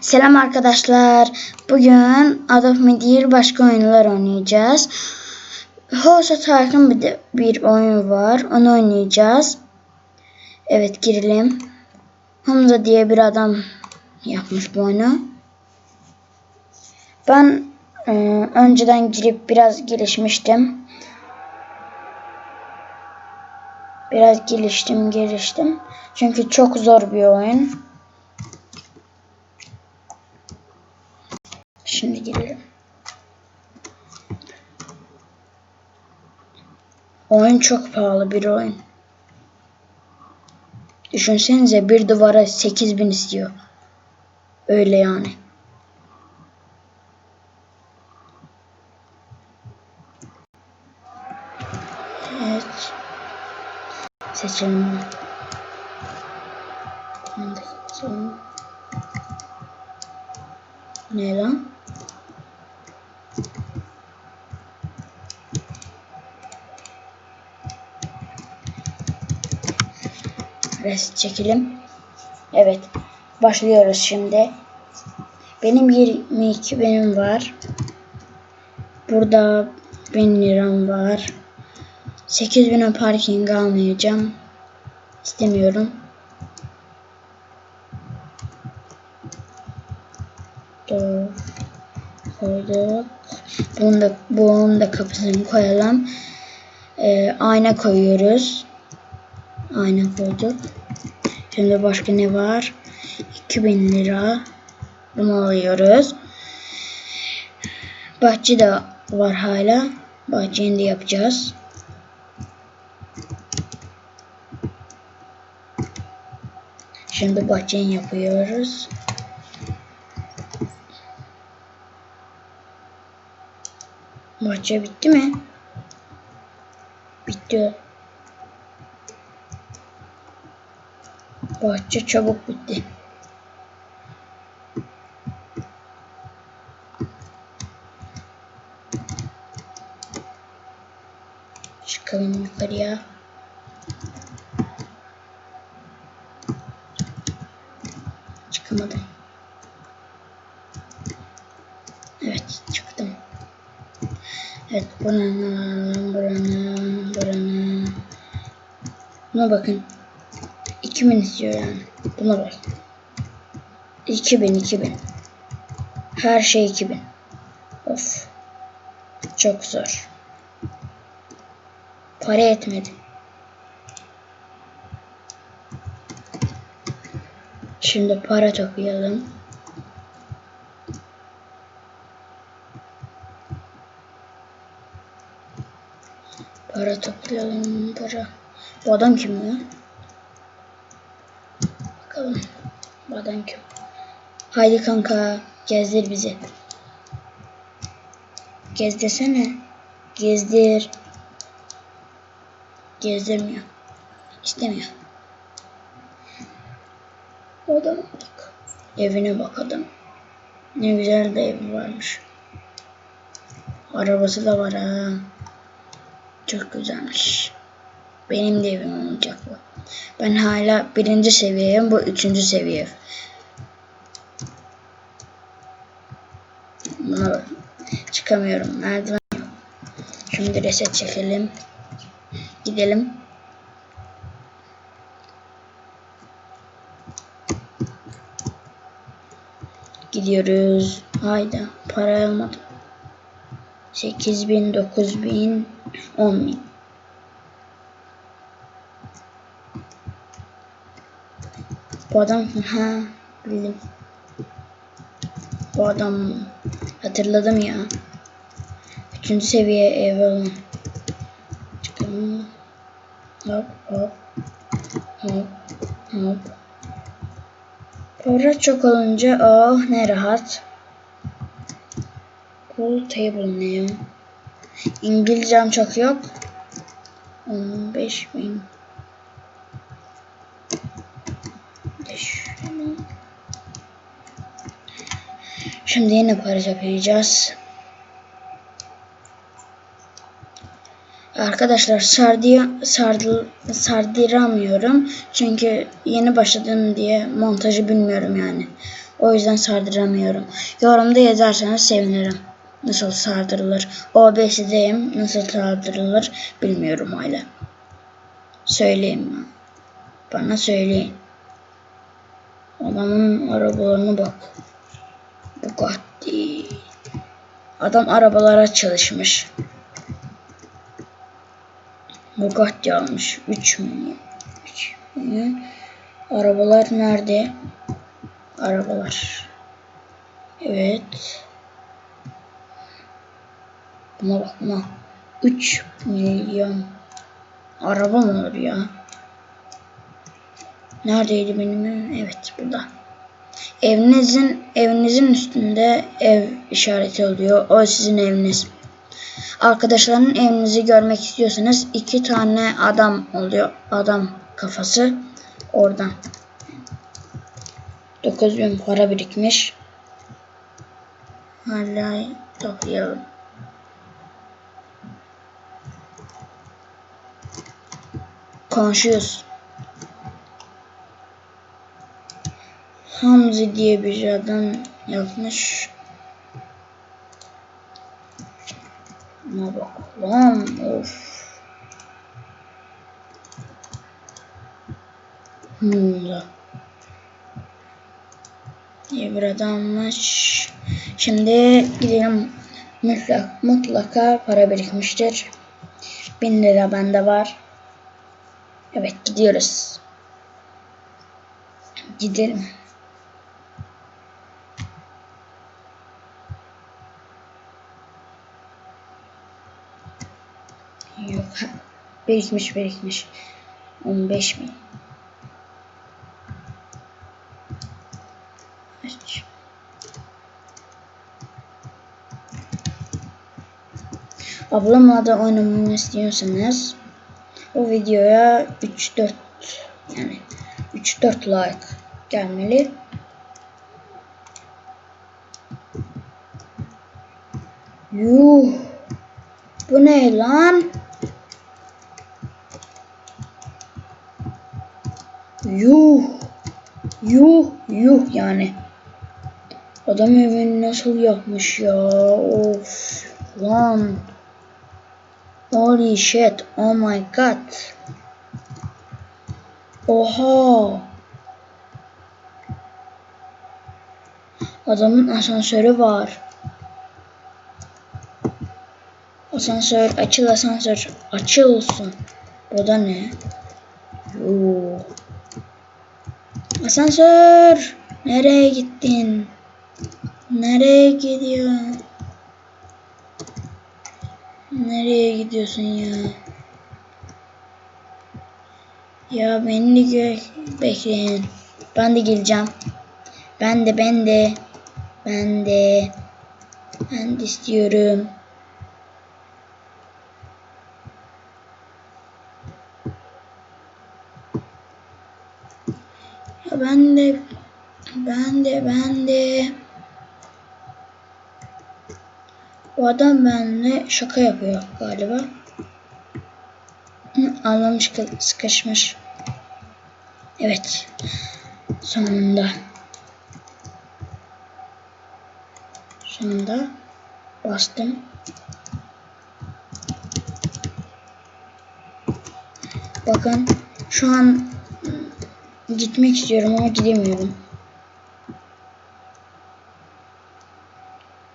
Selam arkadaşlar. Bugün Adopt Me değil başka oyunlar oynayacağız. Hoşça Tarkın bir, de bir oyun var. Onu oynayacağız. Evet girelim. Hamza diye bir adam yapmış bu oyunu. Ben e, önceden girip biraz gelişmiştim. Biraz geliştim geliştim. Çünkü çok zor bir oyun. Şimdi girelim. Oyun çok pahalı bir oyun. Düşünsenize bir duvara 8000 istiyor. Öyle yani. Evet. Seçelim. Ne lan? Rest çekelim. Evet. Başlıyoruz şimdi. Benim 22 benim var. Burada 1000 liram var. 8000'e parking almayacağım. İstemiyorum. Dur. Koyduk. Bunu da, bunun da kapısını koyalım. Ee, ayna koyuyoruz. Ayna koyduk. Şimdi başka ne var? 2000 lira. Bunu alıyoruz. Bahçe de var hala. Bahçeyi de yapacağız. Şimdi bahçeyi yapıyoruz. Bahçe bitti mi? Bitti. Bahçe çabuk bitti. Çıkalım yukarıya. Çıkamadım. Evet çıktım. Evet buranın buranın buranın. Buna bakın. 2000 istiyor yani. Buna bak. 2000 2000. Her şey 2000. Of. Çok zor. Para etmedi. Şimdi para toplayalım. Para toplayalım para. Bu adam kim ya? Adam kim? Haydi kanka gezdir bizi. Gezdirsene. Gezdir. Gezdirmiyor. İstemiyor. Odama bak. Evine bak adam. Ne güzel de evi varmış. Arabası da var ha. Çok güzelmiş. Benim de evim olacak bu. Ben hala birinci seviyeyim. Bu üçüncü seviye. Buna bak. Çıkamıyorum. Merdiven yok. Şimdi reset çekelim. Gidelim. Gidiyoruz. Hayda. Para almadım. 8000, 9000, 10000. Bu adam ha bildim. Bu adam hatırladım ya. Üçüncü seviye ev olan. Hop hop. Hop hop. Para çok olunca oh ne rahat. Pool table ne ya? İngilizcem çok yok. 15 bin. Şimdi yine para yapacağız. Arkadaşlar sardıya sardı, sardıramıyorum. Çünkü yeni başladım diye montajı bilmiyorum yani. O yüzden sardıramıyorum. Yorumda yazarsanız sevinirim. Nasıl sardırılır? OBS'deyim. Nasıl sardırılır bilmiyorum hala. Söyleyin bana. Bana söyleyin. Adamın arabalarına bak. Bugatti. Adam arabalara çalışmış. Bugatti almış. 3 milyon. 3 milyon. Arabalar nerede? Arabalar. Evet. Buna bak buna. 3 milyon. Araba mı olur ya? Neredeydi benim? Evet burada. Evinizin evinizin üstünde ev işareti oluyor. O sizin eviniz. Arkadaşların evinizi görmek istiyorsanız iki tane adam oluyor. Adam kafası oradan. 9000 para birikmiş. Hala toplayalım. Konuşuyoruz. Hamzi diye bir adam yapmış. Buna bak lan of. Hmm. diye bir adammış. Şimdi gidelim mutlak, mutlaka para birikmiştir. Bin lira bende var. Evet gidiyoruz. Gidelim. Yok. ha, Birikmiş birikmiş. 15 bin. Aç. Ablamla da oynamamı istiyorsanız o videoya 3-4 yani 3-4 like gelmeli. Yuh. Bu ne lan? Yuh. Yuh. Yuh yani. Adam evini nasıl yapmış ya? Of. Lan. Holy shit. Oh my god. Oha. Adamın asansörü var. Asansör açıl asansör açılsın. Bu da ne? Yoo. Asansör nereye gittin? Nereye gidiyorsun? Nereye gidiyorsun ya? Ya beni de bekleyin. Ben de geleceğim. Ben de ben de. Ben de. Ben de istiyorum. Ben de. Ben de ben de. Bu adam benimle şaka yapıyor galiba. Anlamış sıkışmış. Evet. Sonunda. Sonunda bastım. Bakın şu an gitmek istiyorum ama gidemiyorum.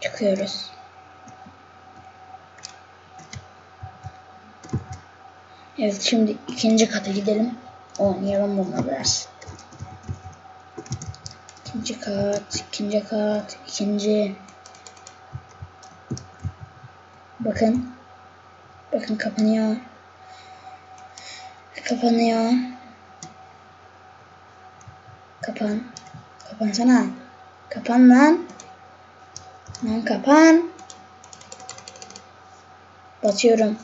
Çıkıyoruz. Evet şimdi ikinci kata gidelim. Oynayalım bununla biraz. İkinci kat, ikinci kat, ikinci. Bakın. Bakın kapanıyor. Kapanıyor. Kapan. Kapansana. Kapan lan. Lan kapan. Batıyorum.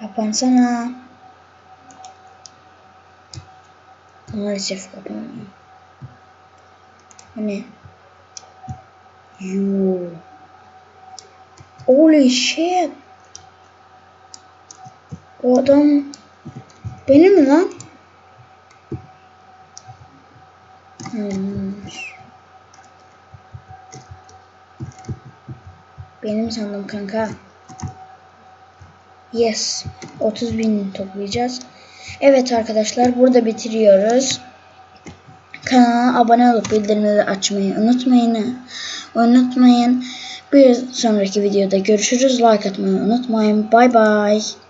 Kapansana. Maalesef kapanmıyor. Ne? Yoo. Holy shit. Bu adam benim mi lan? Hmm. Benim sandım kanka. Yes. 30 bin toplayacağız. Evet arkadaşlar burada bitiriyoruz. Kanala abone olup bildirimleri açmayı unutmayın. Unutmayın. Bir sonraki videoda görüşürüz. Like atmayı unutmayın. Bye bye.